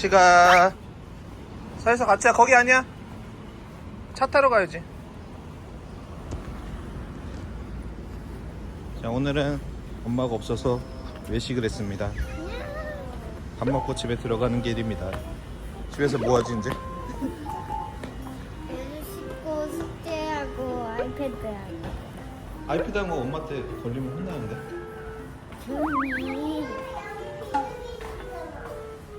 같이 가. 서에서 같이 가. 거기 아니야? 차 타러 가야지. 자, 오늘은 엄마가 없어서 외식을 했습니다. 밥 먹고 집에 들어가는 길입니다. 집에서 뭐 하지, 이제? 얘를 씻고 숙제하고 아이패드 하고 아이패드 한거 엄마 때 걸리면 혼나는데. 조용히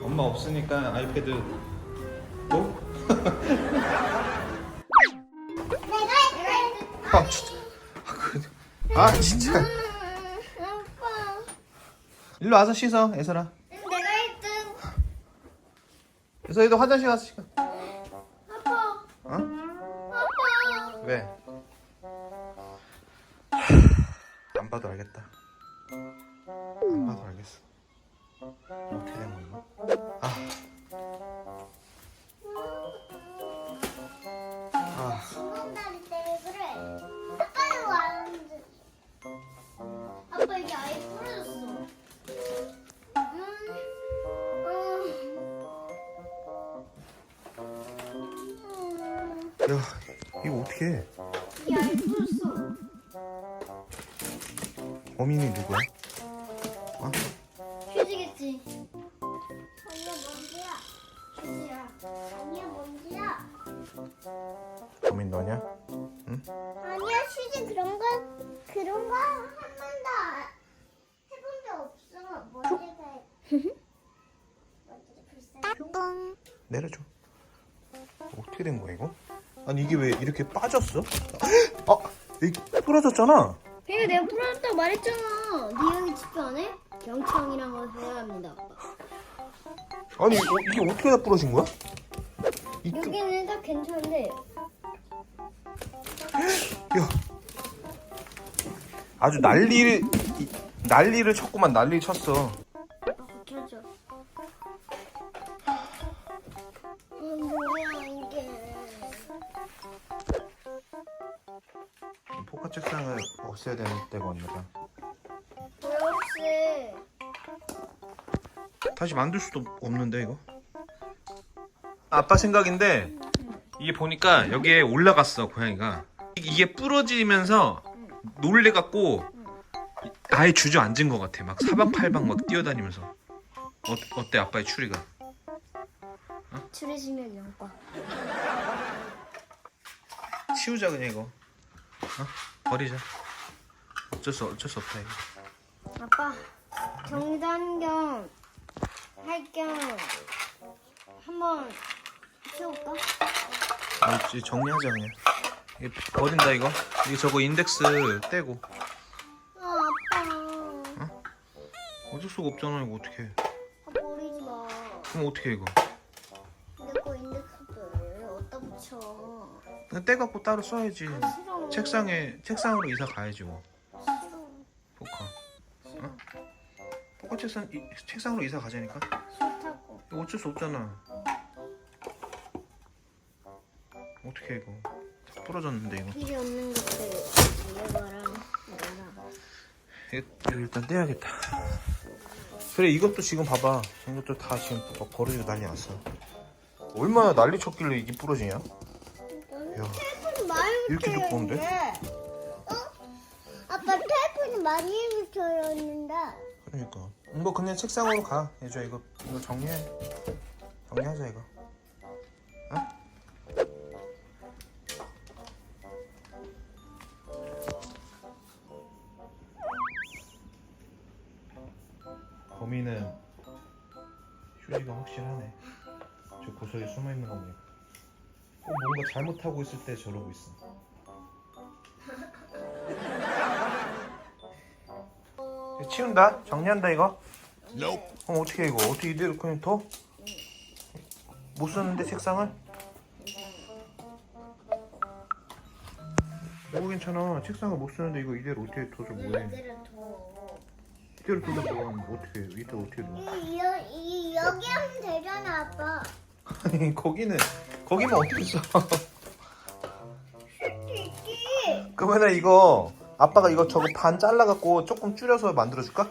엄마 없으니까 아이패드 또? 내가 아, 진짜. 아, 그- 아, 진짜. 일로 와서 씻어, 애설아. 내가 1등 애설이도 화장실 가서 씻어. 아빠 어? 아빠 왜? 안 봐도 알겠다. 안 봐도 알겠어. 어떻게 된 야, 이거 어떻게 해? 부러졌어 범인이 누구야? 어? 휴지겠지 아니야 먼지야 휴지야 아니야 먼지야 범인 너냐? 아니야 휴지 그런 거 그런 거 한 번도 해본 적 없어 먼지가 먼지가 불쌍해 내려줘. 어떻게 된 거야 이거? 아니 이게 왜 이렇게 빠졌어? 아, 이게 부러졌잖아. 이거 내가 풀어줬다고 말했잖아 네 여기 집중 안 해? 걸 해야 합니다 아빠 아니 어, 이게 어떻게 다 부러진 거야? 이쪽, 여기는 다 괜찮은데 야, 아주 난리를 이- 난리를 쳤구만 난리 쳤어. 포카 책상을 없애야 되는 때가 왔나봐. 왜 혹시 다시 만들 수도 없는데 이거? 아빠 생각인데 이게 보니까 여기에 올라갔어 고양이가. 이게 부러지면서 놀래갖고 아예 주저앉은 것 같아. 막 사방팔방 막 뛰어다니면서. 어, 어때 아빠의 추리가? 추리시면 영과 치우자 그냥 이거 어? 버리자. 어쩔 수 어쩔 수 없다 이거. 아빠 정리하는 겸할겸 한번 치울까? 아, 이제 정리하자 그냥. 이게 버린다 이거? 이거 저거 인덱스 떼고. 아 아빠. 어쩔 수가 없잖아 이거 어떻게 아, 버리지 마. 그럼 어떻게 해 이거? 내거 인덱스들 어디다 붙여? 그냥 떼갖고 따로 써야지. 아, 싫어. 책상에 책상으로 이사 가야지 뭐. 싫어. 포카 싫어. 포카 책상 이, 책상으로 이사 가자니까? 싫다고. 이거 어쩔 수 없잖아. 어떻게 해 이거. 다 부러졌는데 이거. 필요 없는 것들 이거랑 이거랑. 이거 이거 일단 떼야겠다. 그래 이것도 지금 봐봐. 이것도 다 지금 막 버려지고 난리 났어. 얼마나 난리 쳤길래 이게 부러지냐 야 이렇게 두꺼운데? 어? 아빠 테이프는 많이 붙여였는데. 그러니까 이거 그냥 책상으로 가 예주야 이거 이거 정리해 정리하자 이거 어? 범인은 휴지가 확실하네 저 구석에 숨어 있는 거 보니까 꼭 뭔가 잘못하고 있을 때 저러고 있어. 치운다? 정리한다 이거? 그럼 어떻게 해, 이거? 어떻게 이대로 그냥 둬? 못 썼는데 책상을? 뭐 괜찮아. 책상을 못 쓰는데 이거 이대로 어떻게 둬서 뭐해? 이대로 둬. 이대로 둬서 뭐하면 어떻게 해 이대로 어떻게 둬? 이, 여, 이, 여기 하면 되잖아, 아빠. 아니 거기는 거기만 어떻게 써 있지. 그러면은 이거 아빠가 이거 저거 반 잘라갖고 조금 줄여서 만들어줄까?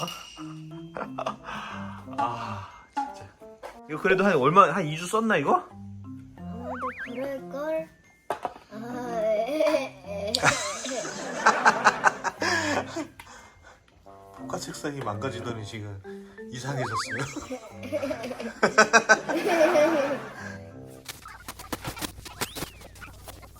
아, 아 진짜 이거 그래도 한 얼마 한 2주 썼나 이거? 아무래도 그럴 걸. 아, 포카 책상이 망가지더니 지금 이상해졌어요.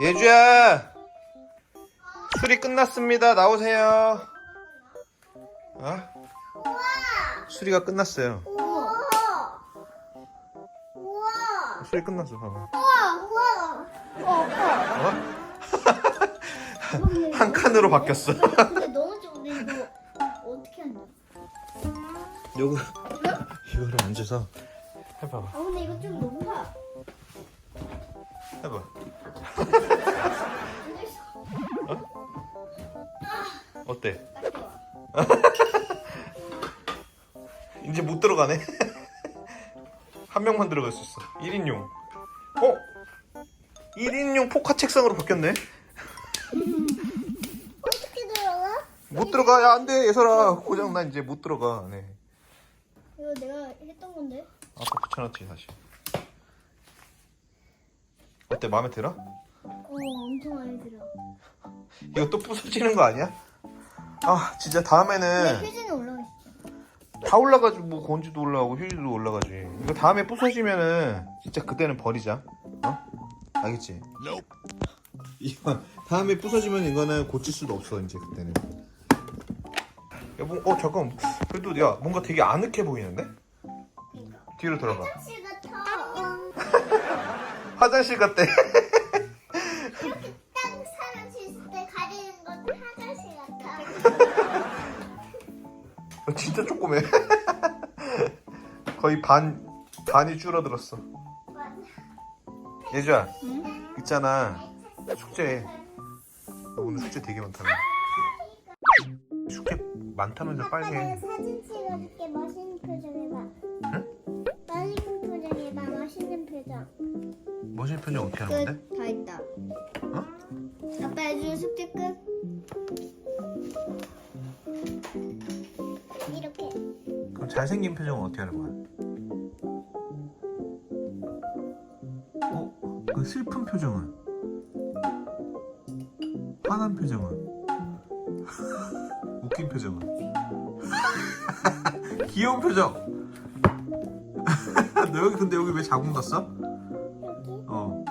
예주야 수리 끝났습니다. 나오세요. 어? 수리가 끝났어요. 우와. 우와. 수리 끝났어. 봐봐. 우와. 우와. 어? 한 칸으로 바뀌었어. 근데 너무 좋은데 이거 어떻게 한다? 요거 이거를 앉아서 해봐봐. 아 근데 이거 좀 높아. 해봐. 어때? 이제 못 들어가네. 한 명만 들어갈 수 있어. 1인용. 어? 1인용 포카 책상으로 바뀌었네. 어떻게 들어가? 못 들어가. 야, 안 돼. 예설아. 고장 나 이제 못 들어가. 네. 이거 내가 했던 건데. 아까 붙여놨지, 다시. 어때? 마음에 들어? 어 엄청 많이 들어. 이거 또 부서지는 거 아니야? 아, 진짜 다음에는 휴지는 올라가 있어. 다 올라가지 뭐 건지도 올라가고 휴지도 올라가지 이거 다음에 부서지면은 진짜 그때는 버리자 어? 알겠지? 이거 다음에 부서지면 이거는 고칠 수도 없어 이제 그때는 여보 어 잠깐 그래도 야 뭔가 되게 아늑해 보이는데? 뒤로 돌아봐 화장실 같아. 화장실 같대 진짜 조그매 거의 반 반이 줄어들었어 예주야 있잖아 숙제 너 오늘 숙제 되게 많다며 숙제 많다면서 빨리 해 사진 찍어줄게. 멋있는 표정 해봐. 응? 멋있는 표정 해봐. 멋있는 표정. 멋진 표정 어떻게 하는 건데? 끝. 다 했다. 어? 아빠 해준 숙제 끝. 잘생긴 표정은 어떻게 하는 거야? 어? 그 슬픈 표정은? 화난 표정은? 웃긴 표정은? 귀여운 표정! 너 여기 근데 여기 왜 자국 났어? 여기. 어.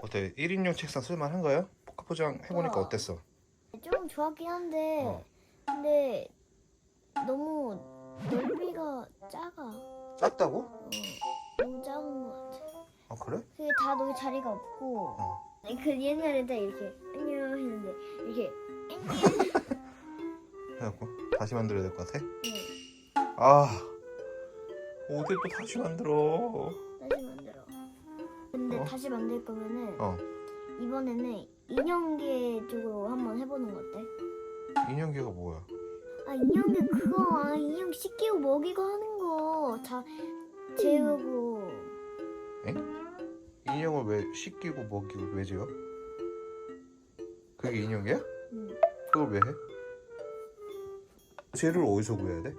어때? 1인용 책상 쓸만한가요? 포카 포장 해보니까 우와. 어땠어? 좀 좋았긴 한데 어. 근데 너무 넓이가 작아. 작다고? 어, 너무 작은 것 같아. 아 그래? 그게 다 놓을 자리가 없고 어. 그 옛날에 딱 이렇게 안녕 했는데 이렇게 해갖고 다시 만들어야 될 것 같아? 응, 아 어딜 또 다시 만들어 다시 만들어. 근데 어? 다시 만들 거면은 어 이번에는 인형계 쪽으로 한번 해보는 거 어때? 인형계가 뭐야 아 인형계 그거 아 인형 씻기고 먹이고 하는 거 다 재우고 인형을 왜 씻기고 먹이고 왜 재워? 그게 인형이야? 응. 그걸 왜 해? 재를 어디서 구해야 돼?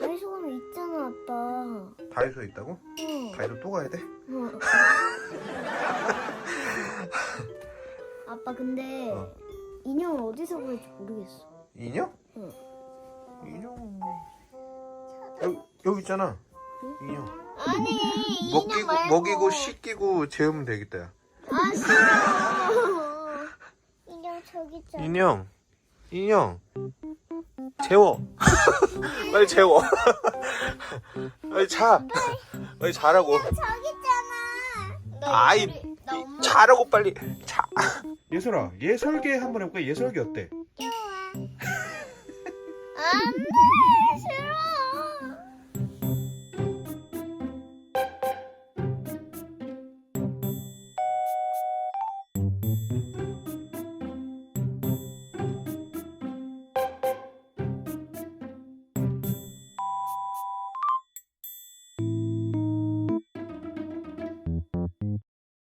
다이소 가면 있잖아 아빠. 다이소에 있다고? 어. 다이소 또 가야 돼? 어. 아빠 근데 어. 인형을 어디서 구할지 모르겠어. 인형? 응. 인형. 여기, 여기 있잖아. 인형. 아니 먹이고, 먹이고 씻기고 재우면 되겠다 야. 아 싫어. 인형 저기 있잖아. 인형. 인형. 재워. 빨리 재워. 빨리 자. 빨리. 자라고. 저기 있잖아. 나 아이 우리- 나 엄마. 자라고 빨리 자. 예설아 예설계 한번 해볼까? 예설계 어때